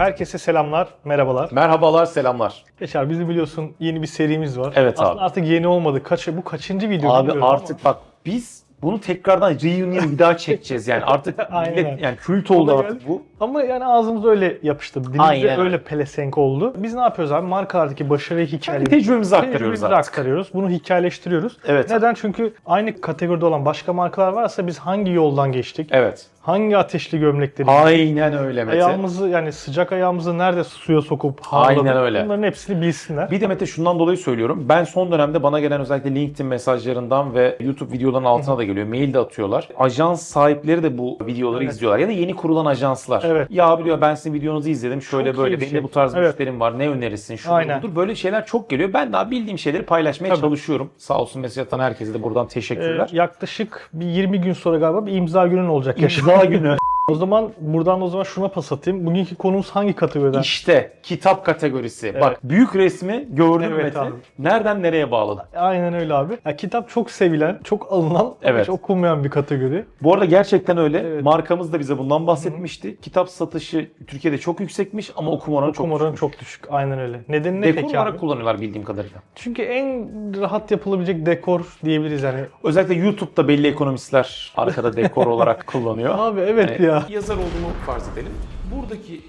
Herkese selamlar, merhabalar. Merhabalar, selamlar. Yaşar bizim biliyorsun yeni bir serimiz var. Evet Aslında abi. artık yeni olmadı. Kaç, bu kaçıncı video Abi bilmiyorum artık bak biz bunu tekrardan reunion bir daha çekeceğiz yani artık Aynen. millet yani kült oldu Ona artık bu. Ama yani ağzımız öyle yapıştı. Dilimizde Aynen. öyle pelesenk oldu. Biz ne yapıyoruz abi? Markalardaki Kendi hikayeleri tecrübemizi aktarıyoruz tecrübemizi artık. aktarıyoruz. Bunu hikayeleştiriyoruz. Evet. Neden? Çünkü aynı kategoride olan başka markalar varsa biz hangi yoldan geçtik? Evet. Hangi ateşli gömlekleri Aynen öyle Mete. Ayağımızı yani sıcak ayağımızı nerede suya sokup havladık? Aynen öyle. Bunların hepsini bilsinler. Bir de Mete şundan dolayı söylüyorum. Ben son dönemde bana gelen özellikle LinkedIn mesajlarından ve YouTube videolarının altına da geliyor. Mail de atıyorlar. Ajans sahipleri de bu videoları Evet. izliyorlar. Ya da yeni kurulan ajanslar. Evet. Ya abi diyor ben sizin videonuzu izledim. Şöyle Çok iyi böyle bir benim şey. de bu tarz Evet. müşterim var. Ne önerirsin? Şu Aynen. budur. Böyle şeyler çok geliyor. Ben daha bildiğim şeyleri paylaşmaya Tabii. çalışıyorum. Sağ olsun mesaj atan herkese de buradan Ee, teşekkürler. yaklaşık bir 20 gün sonra galiba bir imza günün olacak. Yaşar. İmza günü. O zaman buradan o zaman şuna pas atayım. Bugünkü konumuz hangi kategoriden? İşte kitap kategorisi. Evet. Bak büyük resmi gördün Evet Mete. abi. Nereden nereye bağladın? Aynen öyle abi. Ya, kitap çok sevilen, çok alınan Evet. hiç okunmayan bir kategori. Bu arada gerçekten öyle. Evet. Markamız da bize bundan bahsetmişti. Kitap satışı Türkiye'de çok yüksekmiş ama okuma oranı çok düşükmüş. çok düşük. Aynen öyle. Nedeni ne Dekor peki olarak abi? kullanıyorlar bildiğim kadarıyla. Çünkü en rahat yapılabilecek dekor diyebiliriz yani. Özellikle YouTube'da belli ekonomistler arkada dekor olarak kullanıyor. Abi evet Yani ya. Yazar olduğunu farz edelim. Buradaki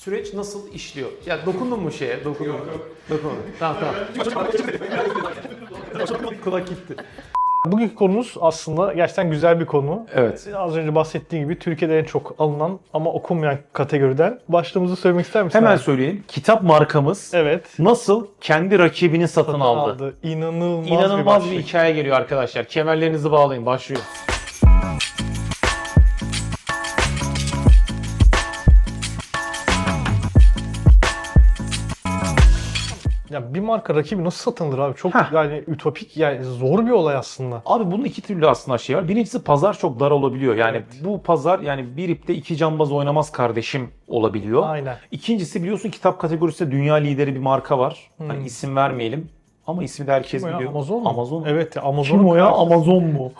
süreç nasıl işliyor? Ya dokundun mu şeye? Dokundun mu? Dokundum. Tamam tamam. Kulak gitti. Bugünkü konumuz aslında gerçekten güzel bir konu. Evet. Az önce bahsettiğim gibi Türkiye'de en çok alınan ama okunmayan kategoriden başlığımızı söylemek ister misin? Hemen abi? söyleyelim. Kitap markamız Evet. nasıl kendi rakibini satın, aldı. İnanılmaz, İnanılmaz bir, başlık. hikaye geliyor arkadaşlar. Kemerlerinizi bağlayın. Başlıyor. Ya bir marka rakibi nasıl satın alır abi? Çok Heh. yani ütopik yani zor bir olay aslında. Abi bunun iki türlü aslında şey var. Birincisi pazar çok dar olabiliyor. Yani Evet. bu pazar yani bir ipte iki cambaz oynamaz kardeşim olabiliyor. Aynen. İkincisi biliyorsun kitap kategorisinde dünya lideri bir marka var. Hani isim vermeyelim. Ama ismi de herkes biliyor. Amazon mu? Amazon. Evet ya Amazon. Kim o ya? Amazon mu?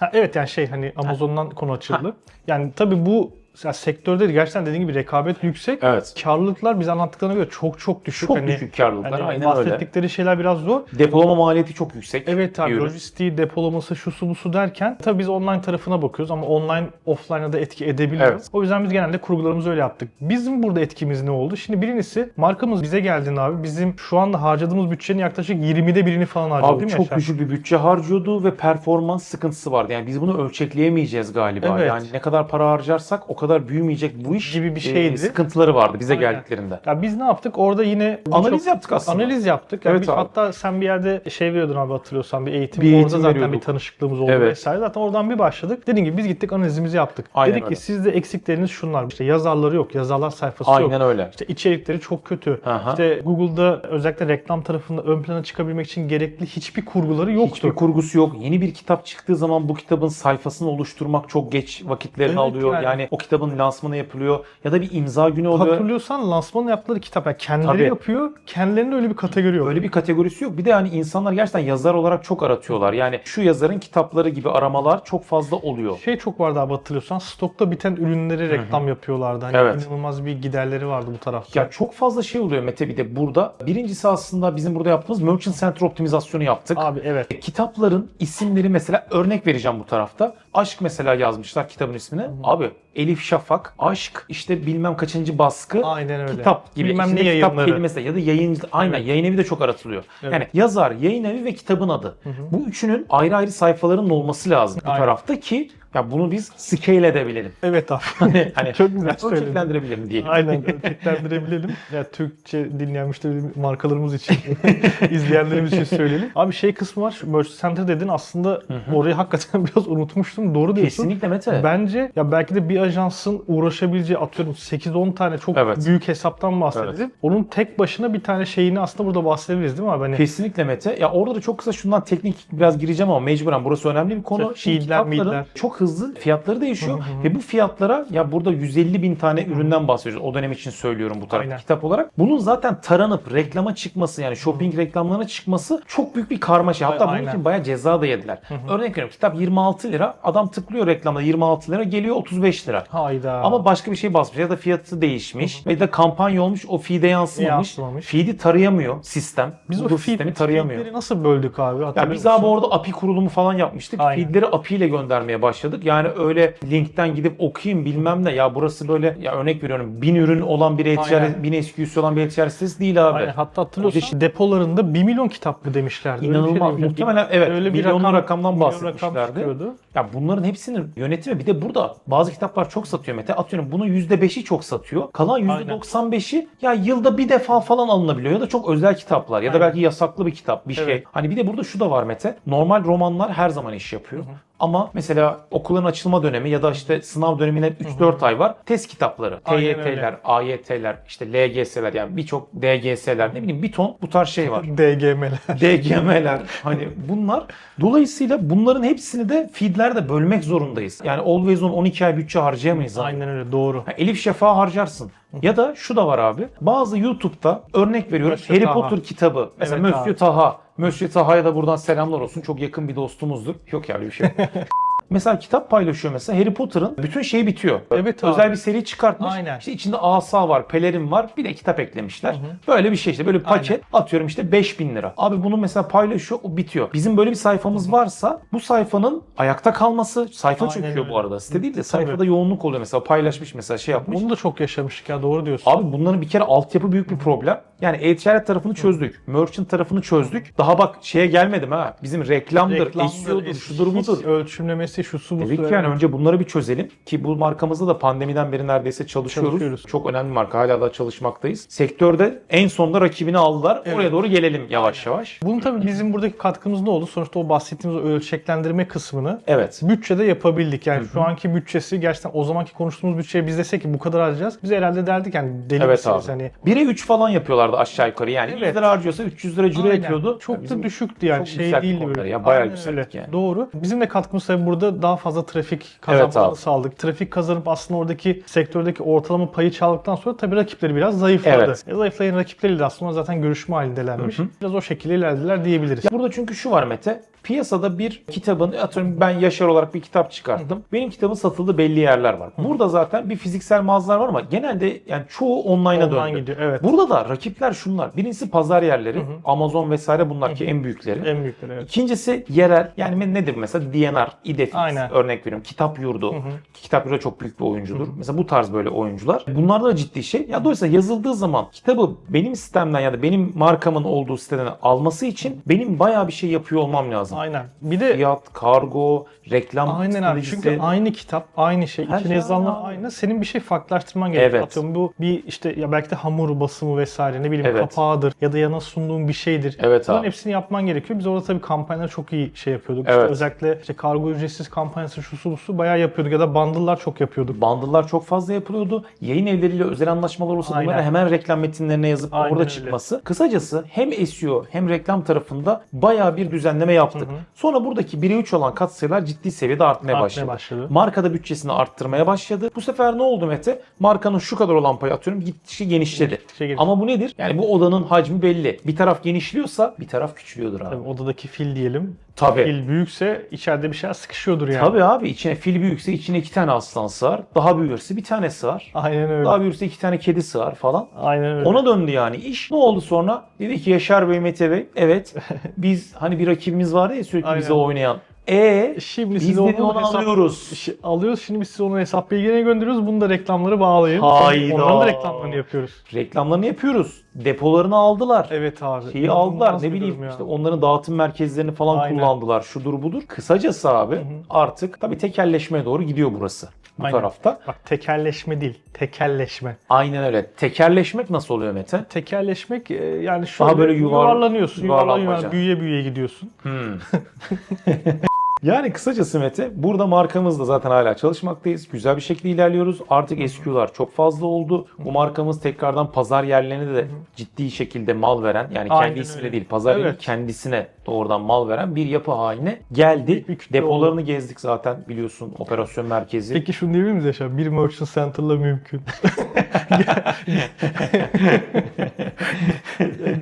Ha, evet yani şey hani Amazon'dan konu açıldı. Yani tabii bu ya sektörde gerçekten dediğin gibi rekabet yüksek. Evet. Karlılıklar biz anlattıklarına göre çok çok düşük. Çok hani, düşük karlılıklar. hani Aynen öyle. bahsettikleri şeyler biraz zor. Depolama maliyeti çok yüksek. Evet abi ürün. lojistiği, depolaması, şusu busu derken tabii biz online tarafına bakıyoruz ama online offline'a da etki edebiliyor. Evet. O yüzden biz genelde kurgularımızı öyle yaptık. Bizim burada etkimiz ne oldu? Şimdi birincisi markamız bize geldiğinde abi bizim şu anda harcadığımız bütçenin yaklaşık 20'de birini falan harcadı Abi değil mi çok Yaşar? düşük bir bütçe harcıyordu ve performans sıkıntısı vardı. Yani biz bunu ölçekleyemeyeceğiz galiba. Evet. Yani ne kadar para harcarsak o kadar büyümeyecek bu iş Gibi bir e, şeydi. sıkıntıları vardı bize Aynen. geldiklerinde. Ya biz ne yaptık? Orada yine Analiz çok- yaptık aslında. Analiz yaptık. Yani Evet biz- abi. Hatta sen bir yerde şey veriyordun abi hatırlıyorsan bir eğitim. Bir Orada eğitim zaten veriyorduk. bir tanışıklığımız oldu Evet. vesaire. Zaten oradan bir başladık. Dediğim gibi biz gittik analizimizi yaptık. Aynen Dedik öyle. ki sizde eksikleriniz şunlar. İşte yazarları yok. Yazarlar sayfası yok. Aynen öyle. İşte içerikleri çok kötü. Aha. İşte Google'da özellikle reklam tarafında ön plana çıkabilmek için gerekli hiçbir kurguları yoktu. Hiçbir kurgusu yok. Yeni bir kitap çıktığı zaman bu kitabın sayfasını oluşturmak çok geç vakitlerini Evet alıyor. yani. Yani. o kitabın lansmanı yapılıyor ya da bir imza günü oluyor. Hatırlıyorsan lansman yaptıkları kitap. Yani kendileri Tabii. yapıyor. Kendilerinde öyle bir kategori yok. Öyle bir kategorisi yok. Bir de yani insanlar gerçekten yazar olarak çok aratıyorlar. Yani şu yazarın kitapları gibi aramalar çok fazla oluyor. Şey çok vardı abi hatırlıyorsan stokta biten ürünleri reklam yapıyorlardı. Hani Evet. inanılmaz bir giderleri vardı bu tarafta. Ya çok fazla şey oluyor Mete bir de burada. Birincisi aslında bizim burada yaptığımız Merchant Center optimizasyonu yaptık. Abi evet. Kitapların isimleri mesela örnek vereceğim bu tarafta. Aşk mesela yazmışlar kitabın ismini. Abi Elif Şafak, aşk işte bilmem kaçıncı baskı. Aynen öyle. Kitap gibi. Bilmem İçinde ne kitap yayınları. kelimesi de ya da yayıncı aynen Evet. yayın evi de çok aratılıyor. Evet. Yani yazar, yayın evi ve kitabın adı. Bu üçünün ayrı ayrı sayfalarının olması lazım bu Aynen. tarafta ki ya bunu biz scale edebilelim. Evet abi. Hani, hani Çok güzel söyledin. ölçeklendirebilelim diyelim. Aynen ölçeklendirebilelim. Ya Türkçe dinleyen müşteri markalarımız için, izleyenlerimiz için söyleyelim. Abi şey kısmı var, şu Merchant Center dedin aslında orayı hakikaten biraz unutmuştum. Doğru diyorsun. Kesinlikle Mete. Bence ya belki de bir ajansın uğraşabileceği atıyorum 8-10 tane çok Evet. büyük hesaptan bahsedelim. Onun tek başına bir tane şeyini aslında burada bahsedebiliriz değil mi abi? Hani Kesinlikle Mete. Ya orada da çok kısa şundan teknik biraz gireceğim ama mecburen burası önemli bir konu. Feedler, kitapların midler. çok çok hızlı fiyatları değişiyor ve bu fiyatlara ya burada 150 bin tane üründen bahsediyoruz. O dönem için söylüyorum bu taraf Aynen. kitap olarak. Bunun zaten taranıp reklama çıkması yani shopping reklamlarına çıkması çok büyük bir karmaşa. Hatta bunun Aynen. için bayağı ceza da yediler. Örnek veriyorum kitap 26 lira. Adam tıklıyor reklamda 26 lira geliyor 35 lira. Hayda. Ama başka bir şey basmış ya da fiyatı değişmiş ya da kampanya olmuş o feed'e yansımamış. Yansımamış. Feed'i tarayamıyor sistem. biz o bu feed, sistemi tarayamıyor. feedleri nasıl böldük abi? Ya biz abi orada API kurulumu falan yapmıştık. Aynen. Feedleri API ile göndermeye başladık. Yani öyle linkten gidip okuyayım bilmem ne. Ya burası böyle ya örnek veriyorum bin ürün olan bir e-ticaret, bin SKU'su olan bir e-ticaret sitesi değil abi. Aynen. Hatta hatırlıyorsan depolarında 1 milyon kitap mı demişlerdi. Şey İnanılmaz. demişler. Muhtemelen evet. Öyle bir milyonlu rakam- rakamdan milyon rakam bahsetmişlerdi. çıkıyordu. Ya bunların hepsinin yönetimi bir de burada bazı kitaplar çok satıyor Mete. Atıyorum bunun %5'i çok satıyor. Kalan %95'i ya yılda bir defa falan alınabiliyor ya da çok özel kitaplar ya da Aynen. belki yasaklı bir kitap bir şey. Evet. Hani bir de burada şu da var Mete. Normal romanlar her zaman iş yapıyor. Ama mesela okulların açılma dönemi ya da işte sınav dönemine 3-4 ay var. Test kitapları, Aynen öyle. TYT'ler, AYT'ler, işte LGS'ler yani birçok DGS'ler ne bileyim bir ton bu tarz şey var. DGM'ler. DGM'ler hani bunlar. Dolayısıyla bunların hepsini de feedlerde bölmek zorundayız. Yani Always On 12 ay bütçe harcayamayız abi. Aynen öyle doğru. Ha, Elif Şafak'ı harcarsın. Ya da şu da var abi. Bazı YouTube'da örnek veriyorum Monsieur Harry Taha. Potter kitabı. Mesela Evet Monsieur. Taha. Monsieur Taha'ya da buradan selamlar olsun. Çok yakın bir dostumuzdur. Yok ya öyle bir şey. yok. Mesela kitap paylaşıyor mesela Harry Potter'ın bütün şeyi bitiyor. Evet abi. Özel bir seri çıkartmış. Aynen. İşte içinde asa var, pelerin var. Bir de kitap eklemişler. Böyle bir şey işte böyle bir paket atıyorum işte 5000 lira. Abi bunu mesela paylaşıyor o bitiyor. Bizim böyle bir sayfamız varsa bu sayfanın ayakta kalması sayfa Aynen çöküyor öyle. bu arada. Site değil de sayfada yoğunluk oluyor mesela paylaşmış mesela şey yapmış. Bunu da çok yaşamıştık ya doğru diyorsun. Abi bunların bir kere altyapı büyük bir problem. Yani e-ticaret tarafını çözdük. Merchant tarafını çözdük. Daha bak şeye gelmedim ha. Bizim reklamdır, Reklamdır, SEO'dur, şudur budur. Ölçümlemesi şusu busu. Dedik ki yani önce bunları bir çözelim ki bu markamızda da pandemiden beri neredeyse çalışıyoruz. Çalışıyoruz. Çok önemli marka hala da çalışmaktayız. Sektörde en sonda rakibini aldılar. Evet. Oraya doğru gelelim yavaş yavaş. Bunun tabii bizim buradaki katkımız ne oldu? Sonuçta o bahsettiğimiz o ölçeklendirme kısmını Evet. bütçede yapabildik. Yani şu anki bütçesi gerçekten o zamanki konuştuğumuz bütçeyi biz desek ki bu kadar harcayacağız. Biz herhalde derdik yani deli Evet misiniz? Hani 1'e 3 falan yapıyorlardı aşağı yukarı. Yani Evet. 100 lira harcıyorsa 300 lira Aynen. yapıyordu. Çok Ya bizim da düşüktü yani çok şey değildi böyle. ya, bayağı öyle. yani. Doğru. Bizim de katkımız tabii burada daha fazla trafik Evet kazanmasını abi. sağladık. Trafik kazanıp aslında oradaki sektördeki ortalama payı çaldıktan sonra tabii rakipleri biraz zayıfladı. Evet. E, zayıflayan rakipleriyle de aslında zaten görüşme halindelermiş. Biraz o şekilde ilerlediler diyebiliriz. Ya burada çünkü şu var Mete. Piyasada bir kitabın, atıyorum ben Yaşar olarak bir kitap çıkarttım. Benim kitabın satıldığı belli yerler var. Burada zaten bir fiziksel mağazalar var ama genelde yani çoğu online'a Online döndü. gidiyor. Evet. Burada da rakipler şunlar. Birincisi pazar yerleri. Amazon vesaire bunlar ki en büyükleri. En büyükleri evet. İkincisi yerel. Yani nedir mesela DNR, İdefix Aynen. örnek veriyorum. Kitap Yurdu. Ki Kitap Yurdu çok büyük bir oyuncudur. Mesela bu tarz böyle oyuncular. Bunlar da ciddi şey. Ya dolayısıyla yazıldığı zaman kitabı benim sistemden ya da benim markamın olduğu siteden alması için benim bayağı bir şey yapıyor olmam lazım. Aynen. Bir de Fiyat, kargo, reklam Aynen abi çünkü aynı kitap, aynı şey, Her içine şey yazılanlar aynı. Senin bir şey farklılaştırman gerekiyor. Evet. Atıyorum bu bir işte ya belki de hamur basımı vesaire ne bileyim Evet. kapağıdır ya da yana sunduğun bir şeydir. Evet Bunların abi. hepsini yapman gerekiyor. Biz orada tabii kampanyaları çok iyi şey yapıyorduk. Evet. İşte özellikle işte kargo ücretsiz kampanyası şusu busu bayağı yapıyorduk ya da bundle'lar çok yapıyorduk. Bundle'lar çok fazla yapılıyordu. Yayın evleriyle özel anlaşmalar olsa Aynen. bunları hemen reklam metinlerine yazıp Aynen orada öyle. çıkması. Kısacası hem SEO hem reklam tarafında bayağı bir düzenleme yaptık. Sonra buradaki 1'e 3 olan katsayılar ciddi seviyede artmaya, Artmaya başladı. başladı. Markada bütçesini arttırmaya başladı. Bu sefer ne oldu Mete? Markanın şu kadar olan payı atıyorum gittikçe genişledi. Gittikçe genişledi. Ama bu nedir? Yani bu odanın hacmi belli. Bir taraf genişliyorsa bir taraf küçülüyordur abi. Tabii odadaki fil diyelim. Tabii. Fil büyükse içeride bir şeyler sıkışıyordur yani. Tabii abi içine fil büyükse içine iki tane aslan sığar. Daha büyürse bir tane sığar. Aynen öyle. Daha büyürse iki tane kedi sığar falan. Aynen öyle. Ona döndü yani iş. Ne oldu sonra? Dedi ki Yaşar Bey, Mete Bey evet biz hani bir rakibimiz vardı ya sürekli Aynen. bize oynayan. E Şimdi biz size onu onu hesap- alıyoruz. Alıyoruz. Şimdi biz size onu hesap bilgilerine gönderiyoruz. Bunu da reklamları bağlayın. Hayda. Onların da reklamlarını yapıyoruz. Reklamlarını yapıyoruz. Depolarını aldılar. Evet abi. Şeyi aldılar ne bileyim ya. işte onların dağıtım merkezlerini falan Aynen. kullandılar. Şudur budur. Kısacası abi artık tabii tekelleşmeye doğru gidiyor burası. Bu Aynen. tarafta. Bak tekelleşme değil, tekelleşme. Aynen öyle. Tekerleşmek nasıl oluyor Mete? Tekelleşmek e, yani şöyle Daha böyle yuvar- yuvarlanıyorsun, yuvarlan yuvarlanmaca. yuvarlan, büyüye büyüye gidiyorsun. Hmm. Yani kısacası Mete, burada markamızda zaten hala çalışmaktayız. Güzel bir şekilde ilerliyoruz. Artık SQ'lar çok fazla oldu. Bu markamız tekrardan pazar yerlerine de ciddi şekilde mal veren, yani Aynen kendi ismine öyle. değil, pazar Evet. kendisine doğrudan mal veren bir yapı haline geldi. Kütle Depolarını oldu. gezdik zaten biliyorsun operasyon merkezi. Peki şunu diyebilir miyiz Yaşar? Bir merchant center'la mümkün.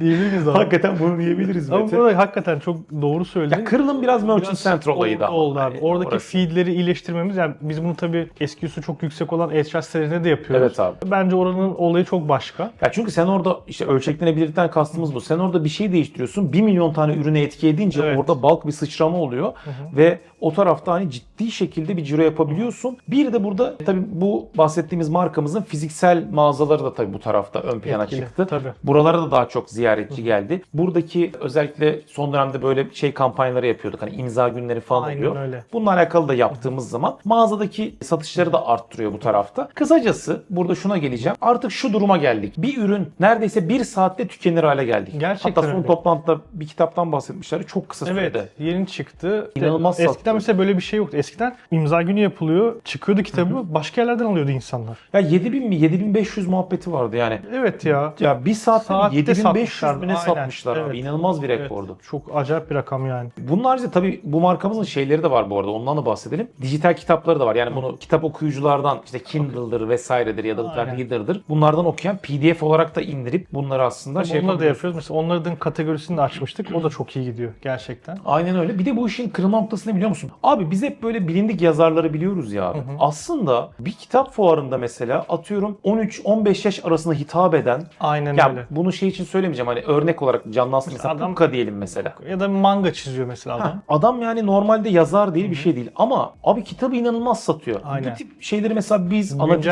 diyebilir miyiz abi? Hakikaten bunu diyebiliriz Ama Mete. burada hakikaten çok doğru söyledin. Ya kırılım biraz Merchant Biraz Center olayı da. oldu, abi. Hani Oradaki orası. feedleri iyileştirmemiz yani biz bunu tabii SQ'su çok yüksek olan HR sitelerinde de yapıyoruz. Evet abi. Bence oranın olayı çok başka. Ya çünkü sen orada işte ölçeklenebilirlikten kastımız bu. Sen orada bir şey değiştiriyorsun. 1 milyon tane ürüne etki edince Evet. orada bulk bir sıçrama oluyor. Ve o tarafta hani ciddi şekilde bir ciro yapabiliyorsun. Bir de burada tabii bu bahsettiğimiz markamızın fiziksel mağazaları da tabii bu tarafta ön plana Etkili, çıktı. tabii. Buralara da daha çok ziyaretçi geldi. Buradaki özellikle son dönemde böyle şey kampanyaları yapıyorduk. Hani imza günleri falan Aynen oluyor. öyle. Bununla alakalı da yaptığımız zaman mağazadaki satışları da arttırıyor bu tarafta. Kısacası burada şuna geleceğim. Artık şu duruma geldik. Bir ürün neredeyse bir saatte tükenir hale geldik. Gerçekten Hatta son öyle. toplantıda bir kitaptan bahsetmişler. Çok kısa Evet, sürede. yeni çıktı. İnanılmaz Eskiden sattı. mesela böyle bir şey yoktu. Eskiden imza günü yapılıyor, çıkıyordu kitabı, başka yerlerden alıyordu insanlar. Ya 7000 mi 7500 muhabbeti vardı yani. Evet ya. Ya bir saatte, Saatte 7500 satmışlar. mi ne satmışlar abi. Evet. İnanılmaz bir Evet, rekordu. çok acayip bir rakam yani. Bunun haricinde tabii bu markamızın şeyleri de var bu arada. Ondan da bahsedelim. Dijital kitapları da var. Yani bunu kitap okuyuculardan işte Kindle'dır vesairedir ya da. Reader'dır. Bunlardan okuyan PDF olarak da indirip bunları aslında şey Onları da yapıyoruz. Mesela onların kategorisini de açmıştık. O da çok iyi gidiyor gerçekten. Aynen öyle. Bir de bu işin kırılma noktası ne biliyor musun? Abi biz hep böyle bilindik yazarları biliyoruz ya abi. Aslında bir kitap fuarında mesela atıyorum 13-15 yaş arasında hitap eden Aynen ya öyle. bunu şey için söylemeyeceğim hani örnek olarak canlansın mesela Adam- Pukka diyelim mesela. Ya da manga çiziyor mesela adam. Ha, adam yani normalde yazar değil bir şey değil ama abi kitabı inanılmaz satıyor. Aynen. Bu tip şeyleri mesela biz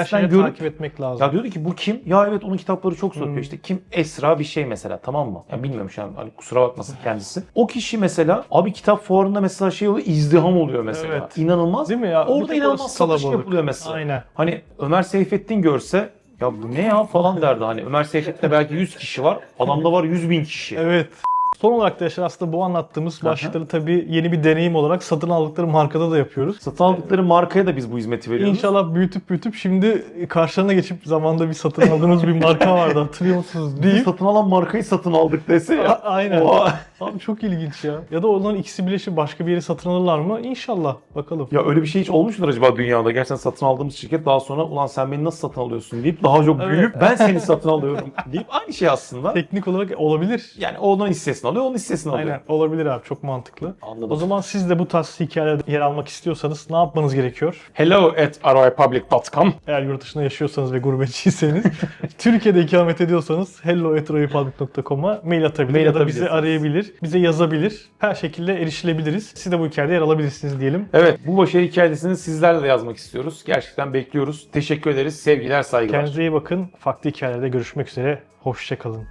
şeyleri görüp takip etmek lazım. ya diyordu ki bu kim? Ya evet onun kitapları çok satıyor. İşte kim? Esra bir şey mesela tamam mı? Ya bilmiyorum şu an hani kusura bakmasın kendisi. O kişi mesela abi kitap fuarında mesela şey oluyor izdiham oluyor mesela. Evet. İnanılmaz. Değil mi ya? Orada inanılmaz orası satış kalabalık. yapılıyor mesela. Aynen. Hani Ömer Seyfettin görse ya bu ne ya falan derdi. Hani Ömer Seyfettin'de belki 100 kişi var. Adamda var 100 bin kişi. Evet. Son olarak da Yaşar aslında bu anlattığımız başlıkları tabii yeni bir deneyim olarak satın aldıkları markada da yapıyoruz. Satın aldıkları markaya da biz bu hizmeti veriyoruz. İnşallah büyütüp büyütüp şimdi karşılarına geçip zamanda bir satın aldığınız bir marka vardı hatırlıyor musunuz Biz deyip satın alan markayı satın aldık dese ya. A- Aynen. Oha. Abi çok ilginç ya. Ya da onların ikisi birleşip başka bir yeri satın alırlar mı? İnşallah. Bakalım. Ya öyle bir şey hiç olmuş mudur acaba dünyada? Gerçekten satın aldığımız şirket daha sonra ulan sen beni nasıl satın alıyorsun deyip daha çok Evet. büyüyüp ben seni satın alıyorum deyip aynı şey aslında. Teknik olarak olabilir. Yani o onun hissesini alıyor, onun hissesini alıyor. Aynen olabilir abi çok mantıklı. Anladım. O zaman siz de bu tarz hikayelerde yer almak istiyorsanız ne yapmanız gerekiyor? Hello at roipublic.com Eğer yurt dışında yaşıyorsanız ve gurbetçiyseniz, Türkiye'de ikamet ediyorsanız hello.royalpublic.com'a mail atabilir Mail ya da bizi arayabilir, bize yazabilir. Her şekilde erişilebiliriz. Siz de bu hikayede yer alabilirsiniz diyelim. Evet bu başarı hikayesini sizlerle de yazmak istiyoruz. Gerçekten bekliyoruz. Teşekkür ederiz. Sevgiler, saygılar. Kendinize iyi bakın. Farklı hikayelerde görüşmek üzere. Hoşçakalın.